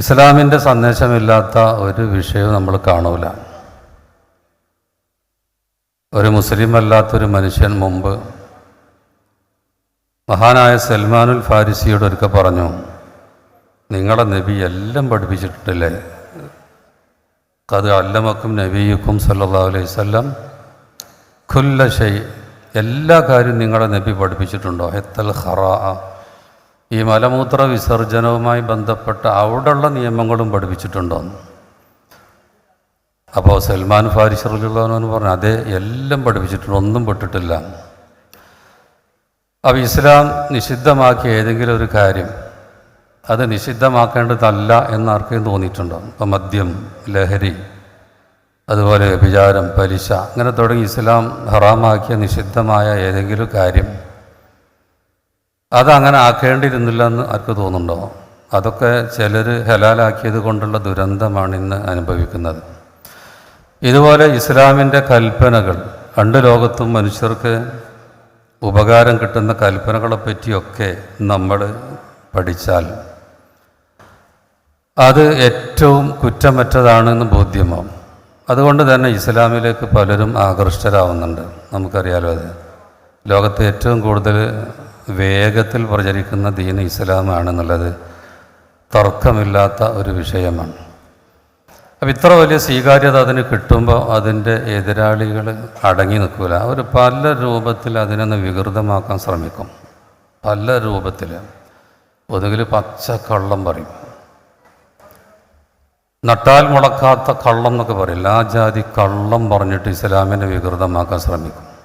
ഇസ്ലാമിന്റെ സന്ദേശമില്ലാത്ത ഒരു വിഷയവും നമ്മൾ കാണൂല. ഒരു മുസ്ലിം അല്ലാത്തൊരു മനുഷ്യൻ മുമ്പ് മഹാനായ സൽമാനുൽ ഫാരിസിയോട് ഒരിക്കൽ പറഞ്ഞു നിങ്ങളെ നബി എല്ലാം പഠിപ്പിച്ചിട്ടില്ലേ? കത് അല്ലമക്കും നബിയുക്കും സല്ലാ അലൈഹി സ്വല്ലം ഖുല്ല എല്ലാ കാര്യവും നിങ്ങളെ നബി പഠിപ്പിച്ചിട്ടുണ്ടോ? ഹെത്തൽ ഹറ ഈ മലമൂത്ര വിസർജനവുമായി ബന്ധപ്പെട്ട അവിടെയുള്ള നിയമങ്ങളും പഠിപ്പിച്ചിട്ടുണ്ടോ അപ്പോൾ സൽമാൻ ഫാരിസ് റലിള്ളവനെന്ന് പറഞ്ഞു അതെ എല്ലാം പഠിപ്പിച്ചിട്ടുണ്ട് ഒന്നും പെട്ടിട്ടില്ല. അപ്പോൾ ഇസ്ലാം നിഷിദ്ധമാക്കിയ ഏതെങ്കിലും ഒരു കാര്യം അത് നിഷിദ്ധമാക്കേണ്ടതല്ല എന്ന് തോന്നിയിട്ടുണ്ടോ? ഇപ്പം മദ്യം ലഹരി അതുപോലെ വിചാരം പലിശ അങ്ങനെ തുടങ്ങി ഇസ്ലാം ഹറാമാക്കിയ നിഷിദ്ധമായ ഏതെങ്കിലും കാര്യം അതങ്ങനെ ആക്കേണ്ടിയിരുന്നില്ല എന്ന് ആർക്ക് തോന്നുന്നുണ്ടോ? അതൊക്കെ ചിലർ ഹലാലാക്കിയത് കൊണ്ടുള്ള ദുരന്തമാണ് ഇന്ന് അനുഭവിക്കുന്നത്. ഇതുപോലെ ഇസ്ലാമിന്റെ കൽപ്പനകൾ രണ്ട് ലോകത്തും മനുഷ്യർക്ക് ഉപകാരം കിട്ടുന്ന കൽപ്പനകളെ പറ്റിയൊക്കെ നമ്മൾ പഠിച്ചാൽ അത് ഏറ്റവും കുറ്റമറ്റതാണെന്ന് ബോധ്യമാവും അതുകൊണ്ട് തന്നെ ഇസ്ലാമിലേക്ക് പലരും ആകൃഷ്ടരാവുന്നുണ്ട്. നമുക്കറിയാലോ അത്. ലോകത്ത് ഏറ്റവും കൂടുതൽ വേഗത്തിൽ പ്രചരിക്കുന്ന ദീൻ ഇസ്ലാമാണെന്നുള്ളത് തർക്കമില്ലാത്ത ഒരു വിഷയമാണ്. അപ്പം ഇത്ര വലിയ സ്വീകാര്യത അതിന് കിട്ടുമ്പോൾ അതിന്റെ എതിരാളികൾ അടങ്ങി നിൽക്കില്ല അവർ പല രൂപത്തിൽ അതിനൊന്ന് വികൃതമാക്കാൻ ശ്രമിക്കും. പല രൂപത്തിൽ. ഒന്നുകിൽ പച്ച കള്ളം പറയും. നട്ടാൽ മുളക്കാത്ത കള്ളം എന്നൊക്കെ പറയും. ലാജാതി ജാതി കള്ളം പറഞ്ഞിട്ട് ഇസ്ലാമിനെ വികൃതമാക്കാൻ ശ്രമിക്കും.